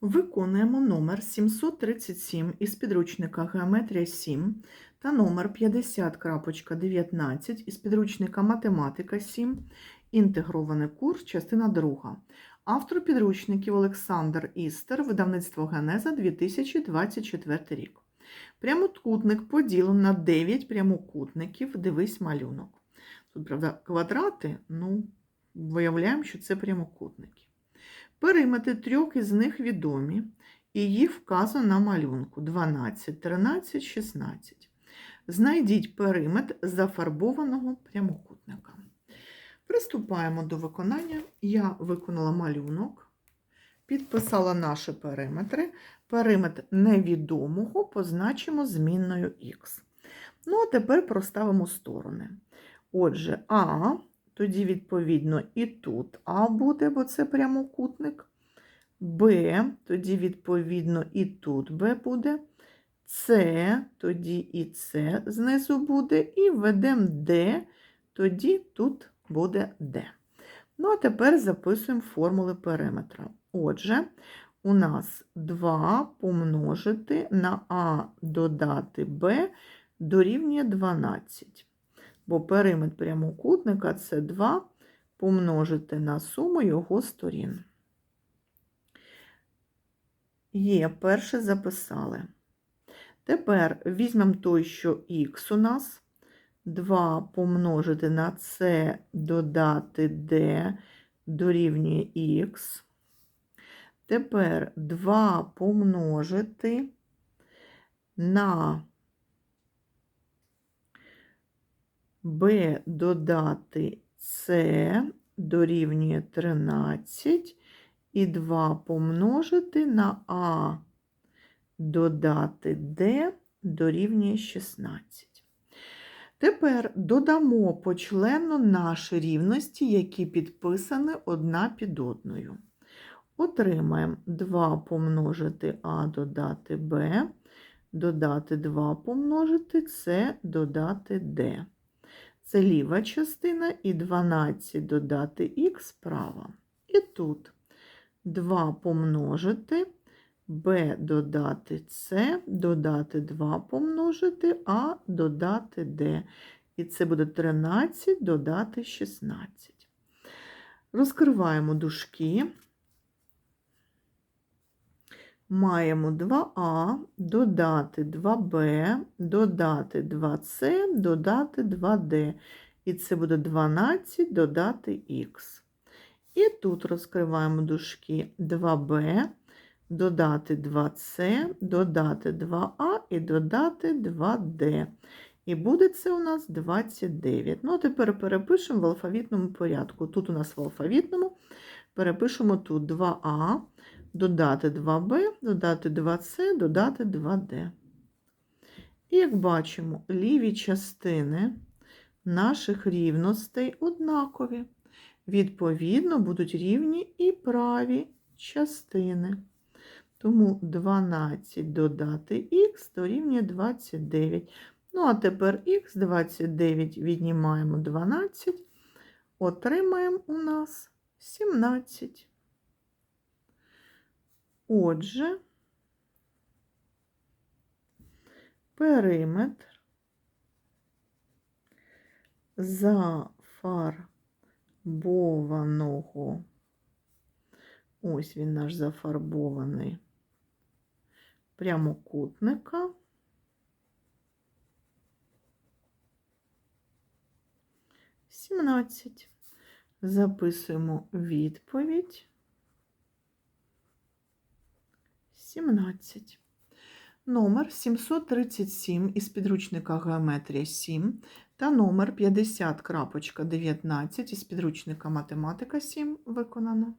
Виконуємо номер 737 із підручника Геометрія 7 та номер 50.19 із підручника Математика 7, інтегрований курс, частина 2. Автор підручників Олександр Істер, видавництво Генеза 2024 рік. Прямокутник поділено на 9 прямокутників, дивись малюнок. Тут, правда, квадрати, ну, виявляємо, що це прямокутники. Периметри трьох із них відомі, і їх вказано на малюнку 12, 13, 16. Знайдіть периметр зафарбованого прямокутника. Приступаємо до виконання. Я виконала малюнок, підписала наші периметри. Периметр невідомого позначимо змінною х. Ну, а тепер проставимо сторони. Отже, А, тоді, відповідно, і тут А буде, бо це прямокутник. Б, тоді, відповідно, і тут Б буде. С, тоді і С знизу буде. І введемо Д, тоді тут буде Д. Ну, а тепер записуємо формули периметра. Отже, у нас 2 помножити на А додати Б дорівнює 12 бо периметр прямокутника це 2 помножити на суму його сторін. Є, перше записали. Тепер візьмемо той, що х у нас. 2 помножити на С додати D дорівнює х. Тепер 2 помножити на b додати c дорівнює 13 і 2 помножити на а додати d дорівнює 16. Тепер додамо почленно наші рівності, які підписані одна під одною. Отримаємо 2 помножити а додати b, додати 2 помножити c додати d. Це ліва частина і 12 додати х права. І тут 2 помножити b додати c, додати 2 помножити, а додати d. І це буде 13 додати 16. Розкриваємо дужки. Маємо 2а, додати 2b, додати 2c, додати 2d. І це буде 12 додати х. І тут розкриваємо дужки 2b, додати 2c, додати 2а і додати 2d. І буде це у нас 29. Ну, а тепер перепишемо в алфавітному порядку. Тут у нас в алфавітному перепишемо тут 2а додати 2b, додати 2c, додати 2d. І як бачимо, ліві частини наших рівностей однакові. Відповідно, будуть рівні і праві частини. Тому 12 додати х дорівнює 29. Ну, а тепер х 29 віднімаємо 12, отримаємо у нас 17. Отже, периметр зафарбованого, ось він наш зафарбований прямокутника. Сімнадцять. Записуємо відповідь. 17. Номер 737 із підручника Геометрія 7 та номер 50.19 із підручника Математика 7 виконано.